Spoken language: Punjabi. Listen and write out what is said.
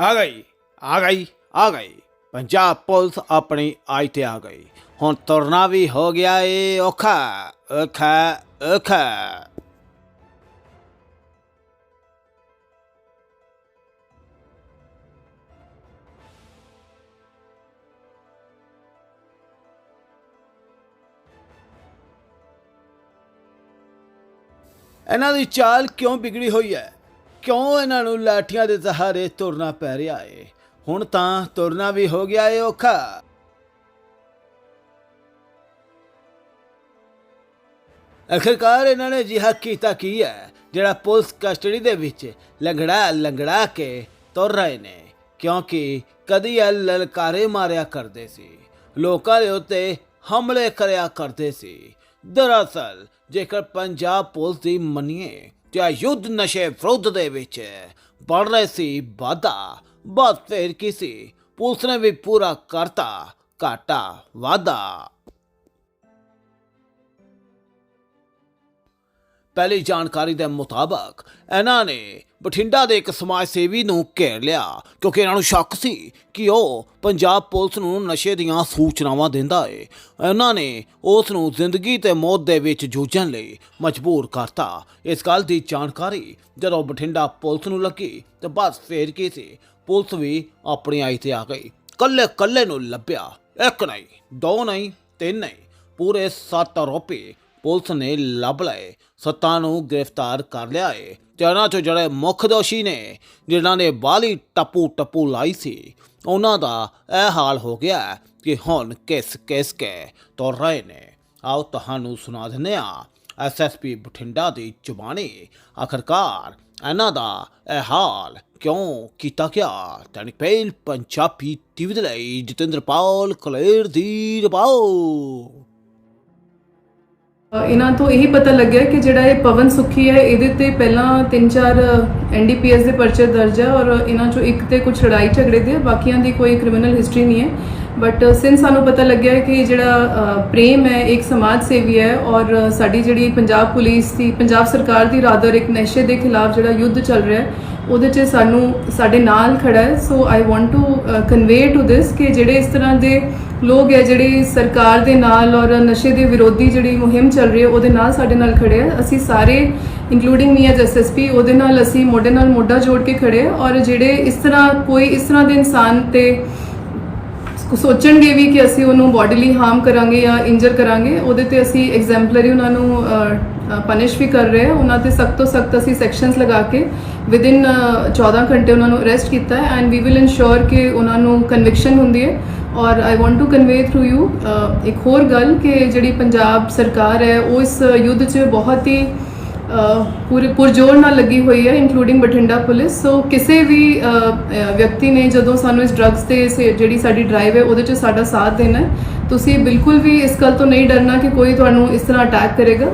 ਆ ਗਈ ਆ ਗਈ ਆ ਗਈ। ਪੰਜਾਬ ਪੁਲਿਸ ਆਪਣੀ ਆਈ ਤੇ ਆ ਗਈ। ਹੁਣ ਤੁਰਨਾ ਵੀ ਹੋ ਗਿਆ ਏ ਔਖਾ ਔਖਾ ਔਖਾ। ਇਹਨਾਂ ਦੀ ਚਾਲ ਕਿਉਂ ਵਿਗੜੀ ਹੋਈ ਹੈ? ਕਿਉਂ ਇਹਨਾਂ ਨੂੰ ਲਾਠੀਆਂ ਦੇ ਸਹਾਰੇ ਤੁਰਨਾ ਪੈ ਰਿਹਾ ਏ? ਹੁਣ ਤਾਂ ਤੁਰਨਾ ਵੀ ਹੋ ਗਿਆ ਏ ਔਖਾ। ਅਖਰਕਾਰ ਇਹਨਾਂ ਨੇ ਜਿਹਾ ਕੀਤਾ ਕੀ ਹੈ? ਜਿਹੜਾ ਪੁਲਿਸ ਕਸਟਡੀ ਦੇ ਵਿੱਚ ਲੰਗੜਾ ਲੰਗੜਾ ਕੇ ਤੁਰ ਰਹੇ ਨੇ, ਕਿਉਂਕਿ ਕਦੀ ਇਹ ਲਲਕਾਰੇ ਮਾਰਿਆ ਕਰਦੇ ਸੀ। ਲੋਕਾਂ ਦੇ ਉੱਤੇ ਹਮਲੇ ਕਰਿਆ ਕਰਦੇ ਸੀ। ਦਰਅਸਲ ਜੇਕਰ ਪੰਜਾਬ ਪੁਲਿਸ ਦੀ ਮੰਨੀਏ ਤੇ ਇਹ ਯੁੱਧ ਨਸ਼ੇ ਵਿਰੁੱਧ ਦੇ ਵਿੱਚ ਬੜ ਰਹੇ ਸੀ ਵਾਧਾ। ਬਸ ਫਿਰ ਕੀ ਸੀ? ਪੁਲਿਸ ਨੇ ਵੀ ਪੂਰਾ ਕਰਤਾ ਘਾਟਾ ਵਾਧਾ। ਪਹਿਲੀ ਜਾਣਕਾਰੀ ਦੇ ਮੁਤਾਬਕ, ਇਹਨਾਂ ਨੇ ਬਠਿੰਡਾ ਦੇ ਇੱਕ ਸਮਾਜ ਸੇਵੀ ਨੂੰ ਘੇਰ ਲਿਆ, ਕਿਉਂਕਿ ਇਹਨਾਂ ਨੂੰ ਸ਼ੱਕ ਸੀ ਕਿ ਉਹ ਪੰਜਾਬ ਪੁਲਿਸ ਨੂੰ ਨਸ਼ੇ ਦੀਆਂ ਸੂਚਨਾਵਾਂ ਦਿੰਦਾ ਏ। ਇਹਨਾਂ ਨੇ ਉਸ ਨੂੰ ਜ਼ਿੰਦਗੀ ਤੇ ਮੌਤ ਦੇ ਵਿੱਚ ਜੂਝਣ ਲਈ ਮਜਬੂਰ ਕਰਤਾ। ਇਸ ਗੱਲ ਦੀ ਜਾਣਕਾਰੀ ਜਦੋਂ ਬਠਿੰਡਾ ਪੁਲਿਸ ਨੂੰ ਲੱਗੀ, ਤੇ ਬਸ ਫੇਰ ਕੀ ਸੀ, ਪੁਲਿਸ ਵੀ ਆਪਣੀ ਆਈ ਤੇ ਆ ਗਈ। ਕੱਲੇ ਕੱਲੇ ਨੂੰ ਲੱਭਿਆ। ਇੱਕ ਨਹੀਂ, ਦੋ ਨਹੀਂ, ਤਿੰਨ ਨਹੀਂ, ਪੂਰੇ ਸੱਤ ਆਰੋਪੀ ਪੁਲਿਸ ਨੇ ਲੱਭ ਲਏ। ਸੱਤਾਂ ਨੂੰ ਗ੍ਰਿਫਤਾਰ ਕਰ ਲਿਆ ਏ। ਤੇ ਉਹਨਾਂ ਚੋਂ ਜਿਹੜੇ ਮੁੱਖ ਦੋਸ਼ੀ ਨੇ, ਜਿਨ੍ਹਾਂ ਨੇ ਬਾਲੀ ਟੱਪੂ ਟੱਪੂ ਲਾਈ ਸੀ, ਉਹਨਾਂ ਦਾ ਇਹ ਹਾਲ ਹੋ ਗਿਆ ਕਿ ਹੁਣ ਕਿਸ ਕਿਸ ਕੇ ਤੁਰ ਰਹੇ ਨੇ। ਆਓ ਤੁਹਾਨੂੰ ਸੁਣਾ ਦਿੰਦੇ ਆ ਐਸਐਸਪੀ ਬਠਿੰਡਾ ਦੀ ਜ਼ੁਬਾਨੀ ਆਖਰਕਾਰ ਇਹਨਾਂ ਦਾ ਇਹ ਹਾਲ ਕਿਉਂ ਕੀਤਾ ਗਿਆ? ਤਨਿਕ ਪਹਿਲ ਪੰਜਾਬੀ ਟੀਵੀ ਦੇ ਲਈ ਜਤਿੰਦਰ ਪਾਲ ਕਲੇਰ ਦੀ ਰਿਪੋਰਟ। ਇਹਨਾਂ ਤੋਂ ਇਹੀ ਪਤਾ ਲੱਗਿਆ ਕਿ ਜਿਹੜਾ ਇਹ ਪਵਨ ਸੁਖੀ ਹੈ ਇਹਦੇ ਤੇ ਪਹਿਲਾਂ 3-4 ਐਨਡੀਪੀਐਸ ਦੇ ਪਰਚੇ ਦਰਜ ਹੈ ਔਰ ਇਹਨਾਂ ਚੋਂ ਇੱਕ ਤੇ ਕੁਝ ਲੜਾਈ ਝਗੜੇ ਦੇ ਹੈ, ਬਾਕੀਆਂ ਦੀ ਕੋਈ ਕ੍ਰਿਮੀਨਲ ਹਿਸਟਰੀ ਨਹੀਂ ਹੈ। ਬਟ ਸਿੰ ਸਾਨੂੰ ਪਤਾ ਲੱਗਿਆ ਹੈ ਕਿ ਜਿਹੜਾ ਪ੍ਰੇਮ ਹੈ ਇੱਕ ਸਮਾਜ ਸੇਵੀ ਹੈ ਔਰ ਸਾਡੀ ਜਿਹੜੀ ਪੰਜਾਬ ਪੁਲਿਸ ਦੀ ਪੰਜਾਬ ਸਰਕਾਰ ਦੀ ਰਾਦਰ ਇੱਕ ਨਸ਼ੇ ਦੇ ਖਿਲਾਫ ਜਿਹੜਾ ਯੁੱਧ ਚੱਲ ਰਿਹਾ ਹੈ ਉਹਦੇ 'ਚ ਸਾਨੂੰ ਸਾਡੇ ਨਾਲ ਖੜਾ ਹੈ। So I want to convey to this ਕਿ ਜਿਹੜੇ ਇਸ ਤਰ੍ਹਾਂ ਦੇ ਲੋਕ ਹੈ ਜਿਹੜੇ ਸਰਕਾਰ ਦੇ ਨਾਲ ਔਰ ਨਸ਼ੇ ਦੇ ਵਿਰੋਧੀ ਜਿਹੜੀ ਮੁਹਿੰਮ ਚੱਲ ਰਹੀ ਹੈ, ਉਹਦੇ ਨਾਲ ਸਾਡੇ ਨਾਲ ਖੜੇ ਆ ਅਸੀਂ ਸਾਰੇ ਇਨਕਲੂਡਿੰਗ ਮੀ ਐਜ਼ ਐਸਐਸਪੀ ਉਹਦੇ ਨਾਲ ਅਸੀਂ ਮੋਢੇ ਨਾਲ ਮੋਢਾ ਜੋੜ ਕੇ ਖੜੇ ਆ ਔਰ ਜਿਹੜੇ ਇਸ ਤਰ੍ਹਾਂ ਕੋਈ ਇਸ ਤਰ੍ਹਾਂ ਦੇ ਇਨਸਾਨ ਤੇ ਸੋਚਣਗੇ ਵੀ ਕਿ ਅਸੀਂ ਉਹਨੂੰ ਬੋਡੀਲੀ ਹਾਰਮ ਕਰਾਂਗੇ ਜਾਂ ਇੰਜਰ ਕਰਾਂਗੇ, ਉਹਦੇ ਤੇ ਅਸੀਂ ਐਗਜ਼ੈਂਪਲਰੀ ਉਹਨਾਂ ਨੂੰ ਪਨਿਸ਼ ਵੀ ਕਰ ਰਹੇ ਹਾਂ। ਉਹਨਾਂ ਤੇ ਸਖਤ ਤੋਂ ਸਖਤ ਅਸੀਂ ਸੈਕਸ਼ਨਸ ਲਗਾ ਕੇ ਵਿਦਿਨ 14 ਘੰਟੇ ਉਹਨਾਂ ਨੂੰ ਅਰੈਸਟ ਕੀਤਾ ਐਂਡ ਵੀ ਵਿਲ ਇਨਸ਼ੋਰ ਕਿ ਉਹਨਾਂ ਨੂੰ ਕਨਵਿਕਸ਼ਨ ਹੁੰਦੀ ਹੈ। ਔਰ I want to convey through you ਇੱਕ ਹੋਰ ਗੱਲ ਕਿ ਜਿਹੜੀ ਪੰਜਾਬ ਸਰਕਾਰ ਹੈ ਉਹ ਇਸ ਯੁੱਧ 'ਚ ਬਹੁਤ ਹੀ ਅ, ਪੂਰੇ ਪੁਰਜੋਰ ਨਾਲ ਲੱਗੀ ਹੋਈ ਹੈ ਇਨਕਲੂਡਿੰਗ ਬਠਿੰਡਾ ਪੁਲਿਸ। ਸੋ ਕਿਸੇ ਵੀ ਵਿਅਕਤੀ ਨੇ ਜਦੋਂ ਸਾਨੂੰ ਇਸ ਡਰੱਗਸ ਤੇ ਇਸ ਜਿਹੜੀ ਸਾਡੀ ਡਰਾਈਵ ਹੈ ਉਹਦੇ 'ਚ ਸਾਡਾ ਸਾਥ ਦੇਣਾ ਤੁਸੀਂ ਬਿਲਕੁਲ ਵੀ ਇਸ ਗੱਲ ਤੋਂ ਨਹੀਂ ਡਰਨਾ ਕਿ ਕੋਈ ਤੁਹਾਨੂੰ ਇਸ ਤਰ੍ਹਾਂ ਅਟੈਕ ਕਰੇਗਾ।